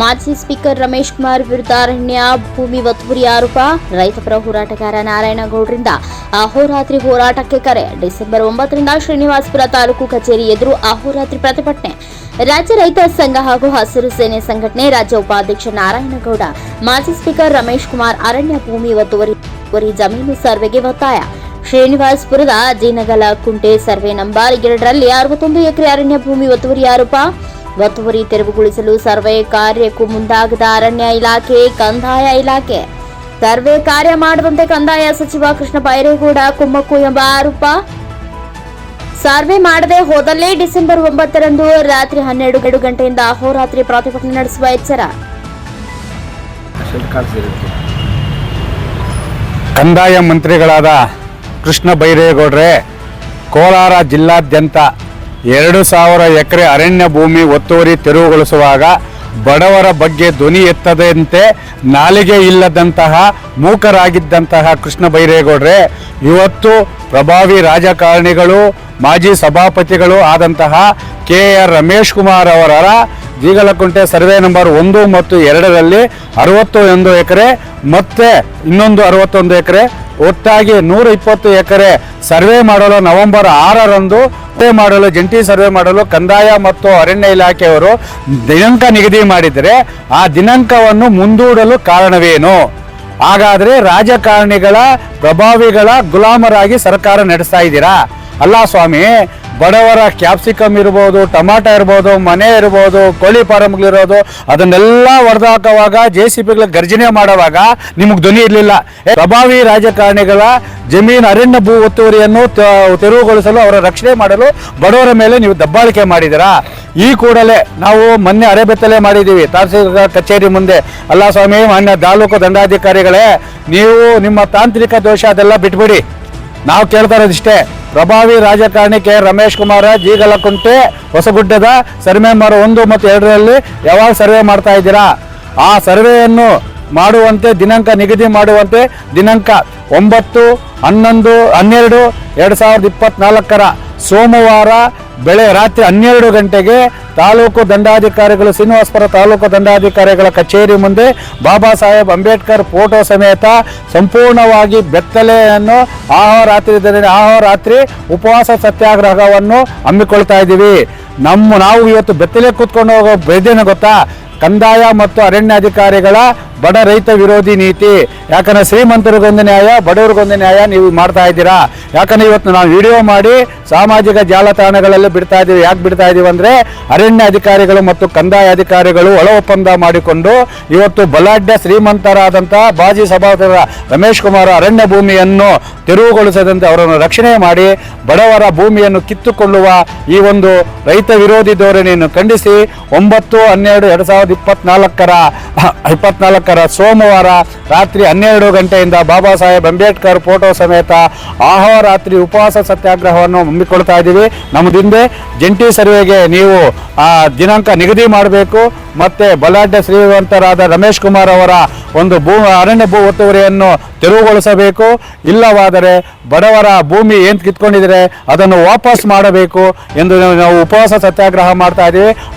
ಮಾಜಿ ಸ್ಪೀಕರ್ ರಮೇಶ್ ಕುಮಾರ್ ವಿರುದ್ಧ ಅರಣ್ಯ, ಭೂಮಿ ಒತ್ತುವರಿ ಆರೋಪ. ರೈತಪರ ಹೋರಾಟಗಾರ ನಾರಾಯಣಗೌಡರಿಂದ ಅಹೋರಾತ್ರಿ ಹೋರಾಟಕ್ಕೆ ಕರೆ. ಡಿಸೆಂಬರ್ ಒಂಬತ್ತರಿಂದ ಶ್ರೀನಿವಾಸಪುರ ತಾಲೂಕು ಕಚೇರಿ ಎದುರು ಅಹೋರಾತ್ರಿ ಪ್ರತಿಭಟನೆ. ರಾಜ್ಯ ರೈತ ಸಂಘ ಹಾಗೂ ಹಸಿರು ಸೇನೆ ಸಂಘಟನೆ ರಾಜ್ಯ ಉಪಾಧ್ಯಕ್ಷ ನಾರಾಯಣಗೌಡ, ಮಾಜಿ ಸ್ಪೀಕರ್ ರಮೇಶ್ ಕುಮಾರ್ ಅರಣ್ಯ, ಭೂಮಿ ಒತ್ತುವರಿ ಜಮೀನು ಸರ್ವೆಗೆ ಒತ್ತಾಯ. ಶ್ರೀನಿವಾಸಪುರದ ಜಿನಗಲ ಕುಂಟೆ ಸರ್ವೆ ನಂಬರ್ ಎರಡರಲ್ಲಿ ಅರವತ್ತೊಂದು ಎಕರೆ ಅರಣ್ಯ, ಭೂಮಿ ಒತ್ತುವರಿ ಆರೋಪ. ಒತ್ತುವರಿ ತೆರವುಗೊಳಿಸಲು ಸರ್ವೆ ಕಾರ್ಯಕ್ಕೂ ಮುಂದಾಗದ ಅರಣ್ಯ ಇಲಾಖೆ, ಕಂದಾಯ ಇಲಾಖೆ. ಸರ್ವೆ ಕಾರ್ಯ ಮಾಡುವಂತೆ ಕಂದಾಯ ಸಚಿವ ಕೃಷ್ಣ ಬೈರೇಗೌಡ ಕುಮ್ಮಕ್ಕು ಎಂಬ ಆರೋಪ. ಸರ್ವೆ ಮಾಡದೆ ಹೋದಲ್ಲೇ ಡಿಸೆಂಬರ್ ಒಂಬತ್ತರಂದು ರಾತ್ರಿ ಹನ್ನೆರಡು ಎರಡು ಗಂಟೆಯಿಂದ ಅಹೋರಾತ್ರಿ ಪ್ರತಿಭಟನೆ ನಡೆಸುವ ಎಚ್ಚರ. ಕಂದಾಯ ಮಂತ್ರಿಗಳಾದ ಕೃಷ್ಣ ಬೈರೇಗೌಡ್ರೆ ಕೋಲಾರ ಜಿಲ್ಲಾದ್ಯಂತ ಎರಡು ಸಾವಿರ ಎಕರೆ ಅರಣ್ಯ ಭೂಮಿ ಒತ್ತುವರಿ ತೆರವುಗೊಳಿಸುವಾಗ ಬಡವರ ಬಗ್ಗೆ ಧ್ವನಿ ಎತ್ತದಂತೆ ನಾಲಿಗೆ ಇಲ್ಲದಂತಹ ಮೂಕರಾಗಿದ್ದಂತಹ ಕೃಷ್ಣ ಬೈರೇಗೌಡ್ರೆ, ಇವತ್ತು ಪ್ರಭಾವಿ ರಾಜಕಾರಣಿಗಳು, ಮಾಜಿ ಸಭಾಪತಿಗಳು ಆದಂತಹ ಕೆ ಆರ್ ರಮೇಶ್ ಕುಮಾರ್ ಅವರ ಜೀಗಲಕುಂಟೆ ಸರ್ವೆ ನಂಬರ್ ಒಂದು ಮತ್ತು ಎರಡರಲ್ಲಿ ಅರವತ್ತು ಒಂದು ಎಕರೆ, ಮತ್ತೆ ಇನ್ನೊಂದು ಅರವತ್ತೊಂದು ಎಕರೆ ಒಟ್ಟಾಗಿ ನೂರ ಇಪ್ಪತ್ತು ಎಕರೆ ಸರ್ವೆ ಮಾಡಲು ನವೆಂಬರ್ ಆರರಂದು ಮಾಡಲು, ಜಂಟಿ ಸರ್ವೆ ಮಾಡಲು ಕಂದಾಯ ಮತ್ತು ಅರಣ್ಯ ಇಲಾಖೆಯವರು ದಿನಾಂಕ ನಿಗದಿ ಮಾಡಿದರೆ ಆ ದಿನಾಂಕವನ್ನು ಮುಂದೂಡಲು ಕಾರಣವೇನು? ಹಾಗಾದ್ರೆ ರಾಜಕಾರಣಿಗಳ, ಪ್ರಭಾವಿಗಳ ಗುಲಾಮರಾಗಿ ಸರ್ಕಾರ ನಡೆಸ್ತಾ ಇದ್ದೀರಾ? ಅಲ್ಲ ಸ್ವಾಮಿ ಬಡವರ ಕ್ಯಾಪ್ಸಿಕಮ್ ಇರ್ಬೋದು, ಟೊಮಾಟೊ ಇರ್ಬೋದು, ಮನೆ ಇರ್ಬೋದು, ಕೋಳಿ ಫಾರಮ್ಗಳಿರೋದು ಅದನ್ನೆಲ್ಲ ಹೊಡೆದಾಕುವಾಗ ಜೆ ಸಿ ಪಿಗಳ ಗರ್ಜನೆ ಮಾಡುವಾಗ ನಿಮಗೆ ಧ್ವನಿ ಇರಲಿಲ್ಲ. ಪ್ರಭಾವಿ ರಾಜಕಾರಣಿಗಳ ಜಮೀನು ಅರಣ್ಯ ಭೂ ಒತ್ತುವರಿಯನ್ನು ತೆರವುಗೊಳಿಸಲು ಅವರ ರಕ್ಷಣೆ ಮಾಡಲು ಬಡವರ ಮೇಲೆ ನೀವು ದಬ್ಬಾಳಿಕೆ ಮಾಡಿದ್ದೀರಾ? ಈ ಕೂಡಲೇ ನಾವು ಮೊನ್ನೆ ಅರೆಬೆತ್ತಲೆ ಮಾಡಿದ್ದೀವಿ. ತಹಸೀಲ್ದಾರ್ ಕಚೇರಿ ಮುಂದೆ. ಅಲ್ಲ ಸ್ವಾಮಿ, ಮಾನ್ಯ ತಾಲೂಕು ದಂಡಾಧಿಕಾರಿಗಳೇ, ನೀವು ನಿಮ್ಮ ತಾಂತ್ರಿಕ ದೋಷ ಅದೆಲ್ಲ ಬಿಟ್ಬಿಡಿ. ನಾವು ಕೇಳ್ತಾ ಇರೋದಿಷ್ಟೇ. ಪ್ರಭಾವಿ ರಾಜಕಾರಣಿ ಕೆ ರಮೇಶ್ ಕುಮಾರ, ಜೀಗಲಕುಂಟೆ, ಹೊಸಗುಡ್ಡದ ಸರ್ವೆ ಮರ ಒಂದು ಮತ್ತು ಎರಡರಲ್ಲಿ ಯಾವಾಗ ಸರ್ವೆ ಮಾಡ್ತಾ ಇದ್ದೀರಾ? ಆ ಸರ್ವೆಯನ್ನು ಮಾಡುವಂತೆ, ದಿನಾಂಕ ನಿಗದಿ ಮಾಡುವಂತೆ, ದಿನಾಂಕ ಒಂಬತ್ತು, ಹನ್ನೊಂದು, ಹನ್ನೆರಡು, ಎರಡು ಸಾವಿರದ ಇಪ್ಪತ್ನಾಲ್ಕರ ಸೋಮವಾರ ಬೆಳೆ ರಾತ್ರಿ ಹನ್ನೆರಡು ಗಂಟೆಗೆ ತಾಲೂಕು ದಂಡಾಧಿಕಾರಿಗಳು ಶ್ರೀನಿವಾಸಪುರ ತಾಲೂಕು ದಂಡಾಧಿಕಾರಿಗಳ ಕಚೇರಿ ಮುಂದೆ ಬಾಬಾ ಸಾಹೇಬ್ ಅಂಬೇಡ್ಕರ್ ಫೋಟೋ ಸಮೇತ ಸಂಪೂರ್ಣವಾಗಿ ಬೆತ್ತಲೆಯನ್ನು ಆಹೋರಾತ್ರಿ ಆಹೋರಾತ್ರಿ ಉಪವಾಸ ಸತ್ಯಾಗ್ರಹವನ್ನು ಹಮ್ಮಿಕೊಳ್ತಾ ಇದ್ದೀವಿ. ನಮ್ಮ ನಾವು ಇವತ್ತು ಬೆತ್ತಲೆ ಕೂತ್ಕೊಂಡು ಹೋಗೋ ಬೇದೇನ ಗೊತ್ತಾ? ಕಂದಾಯ ಮತ್ತು ಅರಣ್ಯ ಅಧಿಕಾರಿಗಳ ಬಡ ರೈತ ವಿರೋಧಿ ನೀತಿ. ಯಾಕಂದ್ರೆ ಶ್ರೀಮಂತರಿಗೊಂದು ನ್ಯಾಯ, ಬಡವರಿಗೊಂದು ನ್ಯಾಯ ನೀವು ಮಾಡ್ತಾ ಇದ್ದೀರಾ? ಯಾಕಂದ್ರೆ ಇವತ್ತು ನಾವು ವಿಡಿಯೋ ಮಾಡಿ ಸಾಮಾಜಿಕ ಜಾಲತಾಣಗಳಲ್ಲಿ ಬಿಡ್ತಾ ಇದ್ದೀವಿ ಯಾಕೆ ಬಿಡ್ತಾ ಇದ್ದೀವಿ ಅಂದ್ರೆ ಅರಣ್ಯ ಅಧಿಕಾರಿಗಳು ಮತ್ತು ಕಂದಾಯ ಅಧಿಕಾರಿಗಳು ಒಳ ಒಪ್ಪಂದ ಮಾಡಿಕೊಂಡು ಇವತ್ತು ಬಲಾಢ್ಯ ಶ್ರೀಮಂತರಾದಂಥ ಬಾಜಿ ಸಭಾಪತಿ ರಮೇಶ್ ಕುಮಾರ್ ಅರಣ್ಯ ಭೂಮಿಯನ್ನು ತೆರವುಗೊಳಿಸದಂತೆ ಅವರನ್ನು ರಕ್ಷಣೆ ಮಾಡಿ ಬಡವರ ಭೂಮಿಯನ್ನು ಕಿತ್ತುಕೊಳ್ಳುವ ಈ ಒಂದು ರೈತ ವಿರೋಧಿ ಧೋರಣೆಯನ್ನು ಖಂಡಿಸಿ ಒಂಬತ್ತು ಹನ್ನೆರಡು ಎರಡು ಸಾವಿರದ ಇಪ್ಪತ್ನಾಲ್ಕರ ಇಪ್ಪತ್ನಾಲ್ಕರ ಸೋಮವಾರ ರಾತ್ರಿ ಹನ್ನೆರಡು ಗಂಟೆಯಿಂದ ಬಾಬಾ ಸಾಹೇಬ್ ಅಂಬೇಡ್ಕರ್ ಫೋಟೋ ಸಮೇತ ಆಹೋರಾತ್ರಿ ಉಪವಾಸ ಸತ್ಯಾಗ್ರಹವನ್ನು ಹಮ್ಮಿಕೊಳ್ತಾ ಇದ್ದೀವಿ. ನಮ್ಮದಿಂದೆ ಜಂಟಿ ಸರ್ವೆಗೆ ನೀವು, ಆ, ದಿನಾಂಕ ನಿಗದಿ ಮಾಡಬೇಕು. ಮತ್ತೆ ಬಲಾಢ್ಯ ಶ್ರೀಮಂತರಾದ ರಮೇಶ್ ಕುಮಾರ್ ಅವರ ಒಂದು ಭೂ, ಅರಣ್ಯ ಭೂ ಒತ್ತುವರಿಯನ್ನು ತೆರವುಗೊಳಿಸಬೇಕು. ಇಲ್ಲವಾದರೆ ಬಡವರ ಭೂಮಿ ಏನು ಕಿತ್ಕೊಂಡಿದ್ರೆ ಅದನ್ನು ವಾಪಸ್ ಮಾಡಬೇಕು ಎಂದು ನಾವು ಉಪವಾಸ ಸತ್ಯಾಗ್ರಹ ಮಾಡ್ತಾ ಇದ್ದೀವಿ.